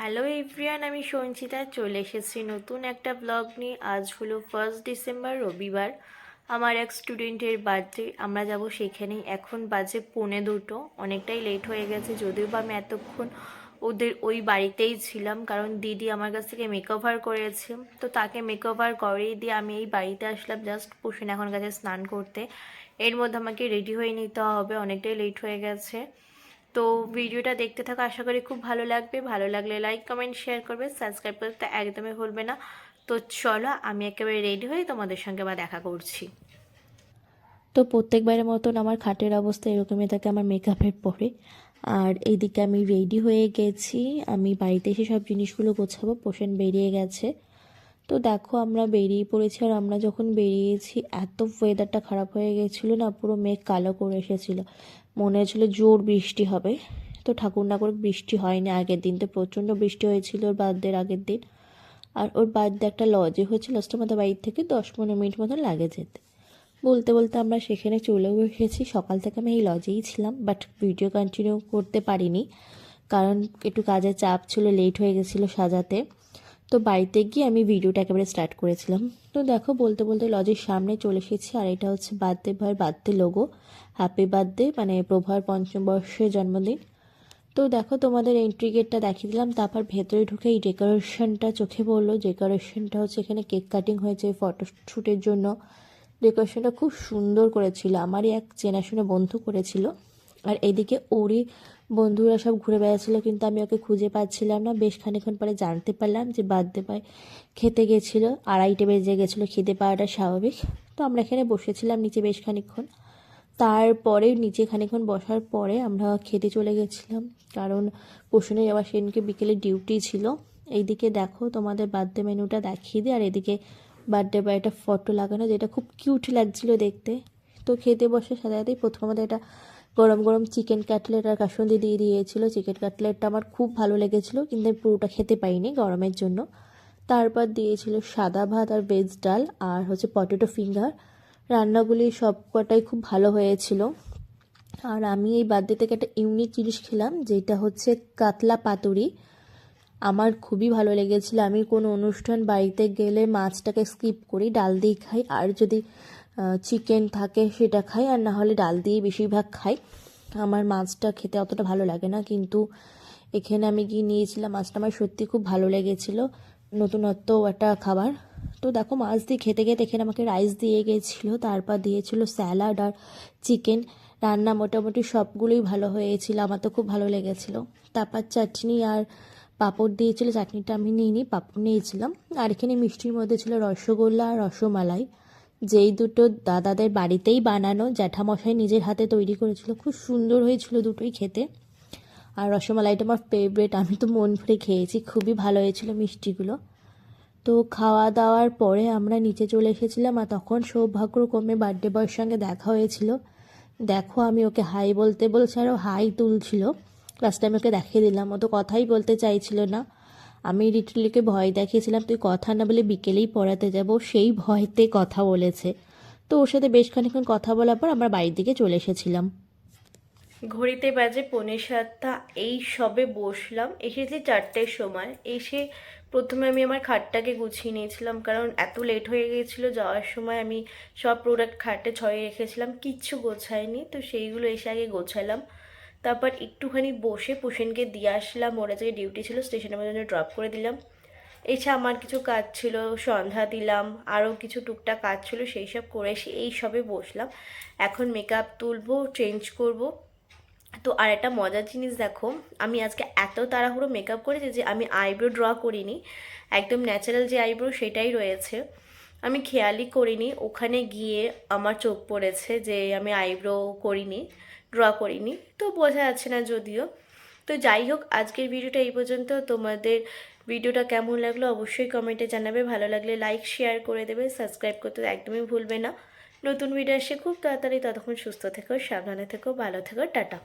Hello everyone আমি সঞ্চিতা চলে এসেছি নতুন একটা ব্লগ নিয়ে। আজ হলো ফার্স্ট ডিসেম্বর রবিবার। আমার এক স্টুডেন্টের বার্থডে আমরা যাব সেখানেই। এখন বাজে পৌনে দুটো। অনেকটাই লেট হয়ে গেছে। যদিও বা আমি এতক্ষণ ওদের ওই বাড়িতেই ছিলাম, কারণ দিদি আমার কাছ থেকে মেকওভার করেছে। তো তাকে মেকওভার করেই দিয়ে আমি এই বাড়িতে আসলাম জাস্ট পুষিন এখন কাছে স্নান করতে। এর মধ্যে আমাকে রেডি হয়ে নিতে হবে। অনেকটাই লেট হয়ে গেছে। তো ভিডিওটা দেখতে থাকো, আশা করি খুব ভালো লাগবে। ভালো লাগলে লাইক কমেন্ট শেয়ার করবে। সাবস্ক্রাইব করতে একদমই ভুলবে না। তো চলো, আমি একেবারে রেডি হয়ে তোমাদের সঙ্গে আবার দেখা করছি। তো প্রত্যেকবারের মতন আমার খাটের অবস্থা এরকমই থাকে, আমার মেকআপের পরে। আর এইদিকে আমি রেডি হয়ে গেছি। আমি বাড়িতে এসে সব জিনিসগুলো গোছাবো পোষণ বেরিয়ে গেছে। তো দেখো আমরা বেরিয়ে পড়েছি আর আমরা যখন বেরিয়েছি, এত ওয়েদারটা খারাপ হয়ে গেছিল না, পুরো মেঘ কালো করে এসেছিল। মনে হয়েছিলো জোর বৃষ্টি হবে। তো ঠাকুর না করে বৃষ্টি হয়নি আগের দিন, তো প্রচণ্ড বৃষ্টি হয়েছিল ওর বার্থডের আগের দিন। আর ওর বার্থডে একটা লজে হয়েছিল লাস্ট আমাদের বাড়ির থেকে দশ পনেরো মিনিট মতন লাগে যেতে। বলতে বলতে আমরা সেখানে চলেও এসেছি সকাল থেকে আমি এই লজেই ছিলাম বাট ভিডিও কন্টিনিউ করতে পারিনি। কারণ একটু কাজের চাপ ছিল লেট হয়ে গেছিল সাজাতে। তো বাড়িতে গিয়ে আমি ভিডিওটা একেবারে স্টার্ট করেছিলাম। তো দেখো, বলতে বলতে লজের সামনে চলে এসেছি আর এটা হচ্ছে বার্থডে ভয়ের বার্থডে লোগো হ্যাপি বার্থডে মানে প্রভার পঞ্চম বর্ষের জন্মদিন। তো দেখো, তোমাদের এন্ট্রি গেটটা দেখিয়ে দিলাম। তারপর ভেতরে ঢুকে এই ডেকোরেশনটা চোখে পড়ল। ডেকোরেশনটা হচ্ছে এখানে কেক কাটিং হয়েছে ফটোশ্যুটের জন্য। ডেকোরেশনটা খুব সুন্দর করেছিল। আমারই এক চেনাশোনা বন্ধু করেছিল। আর এদিকে ওরই বন্ধুরা সব ঘুরে বেড়াচ্ছিল, কিন্তু আমি ওকে খুঁজে পাচ্ছিলাম না। বেশ খানিক্ষণ পরে জানতে পারলাম যে বার্থডে পায় খেতে গেছিল। আড়াইটে বেজে গেছিল খেতে পাওয়াটা স্বাভাবিক। তো আমরা এখানে বসেছিলাম নিচে বেশ খানিক্ষণ তারপরে নিচে খানিক্ষণ বসার পরে আমরা খেতে চলে গেছিলাম, কারণ পশুনের আবার সেদিনকে বিকেলে ডিউটি ছিল। এইদিকে দেখো তোমাদের বার্থডে মেনুটা দেখিয়ে দিই, আর এদিকে বার্থডে বা একটা ফটো লাগানো, যেটা খুব কিউট লাগছিল দেখতে। তো খেতে বসে সাথে সাথেই প্রথম আমাদের এটা গরম গরম চিকেন কাটলেট আর কাসুন্দি দিয়ে দিয়েছিল। চিকেন কাটলেটটা আমার খুব ভালো লেগেছিলো, কিন্তু আমি পুরোটা খেতে পাইনি গরমের জন্য। তারপর দিয়েছিল সাদা ভাত আর ভেজ ডাল আর হচ্ছে পটেটো ফিঙ্গার রান্নাগুলি সব কটাই খুব ভালো হয়েছিল। আর আমি এই বার্থডে থেকে একটা ইউনিক জিনিস খেলাম, যেটা হচ্ছে কাতলা পাতুরি। আমার খুবই ভালো লেগেছিলো। আমি কোনো অনুষ্ঠান বাড়িতে গেলে মাছটাকে স্কিপ করি, ডাল দিয়ে খাই। আর যদি চিকেন থাকে সেটা খাই, আর না হলে ডাল দিয়ে বেশিরভাগ খাই। আমার মাছটা খেতে অতটা ভালো লাগে না, কিন্তু এখানে আমি গিয়ে নিয়েছিলাম মাছটা, আমার সত্যি খুব ভালো লেগেছিলো। নতুনত্ব একটা খাবার। তো দেখো, মাছ দিয়ে খেতে খেতে এখানে আমাকে রাইস দিয়ে গেছিল, তারপর দিয়েছিল স্যালাড আর চিকেন রান্না মোটামুটি সবগুলোই ভালো হয়েছিল, আমার তো খুব ভালো লেগেছিলো। তারপর চাটনি আর পাঁপড় দিয়েছিল, চাটনিটা আমি নিইনি, পাঁপড় নিয়েছিলাম। আর এখানে মিষ্টির মধ্যে ছিল রসগোল্লা আর রসমালাই। যেই দুটো দাদাদের বাড়িতেই বানানো, জ্যাঠামশাই নিজের হাতে তৈরি করেছিল। খুব সুন্দর হয়েছিল দুটোই খেতে। আর রসমালাইটা আমার ফেভারেট আমি তো মন ভরে খেয়েছি, খুবই ভালো হয়েছিল মিষ্টিগুলো। তো খাওয়া দাওয়ার পরে আমরা নিচে চলে এসেছিলাম আর তখন সৌভাগ্যক্রমে বার্থডে বয়ের সঙ্গে দেখা হয়েছিল। দেখো আমি ওকে হাই বলতে বলছি আরও হাই তুলছিল। লাস্ট টাইম ওকে দেখিয়ে দিলাম। ও তো কথাই বলতে চাইছিল না। আমি রিটুলিকে ভয় দেখিয়েছিলাম, তুই কথা না বলে বিকেলেই পড়াতে যাব। সেই ভয়তে কথা বলেছে। তো ওর সাথে বেশ খানিক্ষণ কথা বলার পর আমরা বাড়ির দিকে চলে এসেছিলাম। ঘড়িতে বাজে পৌনে সাতটা, এই সবে বসলাম। এসেছি চারটের সময়। এসে প্রথমে আমি আমার খাটটাকে গুছিয়ে নিয়েছিলাম, কারণ এত লেট হয়ে গিয়েছিল। যাওয়ার সময় আমি সব প্রোডাক্ট খাটে ছয়ে রেখেছিলাম, কিচ্ছু গোছায়নি তো সেইগুলো এসে আগে গোছালাম। তারপর একটুখানি বসে পুষেনকে দিয়ে আসলাম, ওরা যে ডিউটি ছিল স্টেশনের জন্য ড্রপ করে দিলাম। এছাড়া আমার কিছু কাজ ছিল, সন্ধ্যা দিলাম আরও কিছু টুকটাক কাজ ছিল সেই সব করে এসে এই সবে বসলাম। এখন মেকআপ তুলবো চেঞ্জ করব। তো আর একটা মজার জিনিস দেখো, আমি আজকে এত তাড়াহুড়ো মেকআপ করেছি যে আমি আইব্রো ড্র করিনি। একদম ন্যাচারাল যে আইব্রো সেটাই রয়েছে। আমি খেয়ালই করিনি, ওখানে গিয়ে আমার চোখ পড়েছে যে আমি আইব্রো করিনি। ড্র করিনি। তো বোঝা যাচ্ছে না যদিও। তো যাই হোক, আজকের ভিডিওটা এই পর্যন্ত। তোমাদের ভিডিওটা কেমন লাগল অবশ্যই কমেন্টে জানাবে। ভালো লাগলে লাইক শেয়ার করে দেবে। সাবস্ক্রাইব করতে একদমই ভুলবে না। নতুন ভিডিও আসে খুব তাড়াতাড়ি ততক্ষণ সুস্থ থেকো, সাবধানে থেকো, ভালো থেকো, টাটা।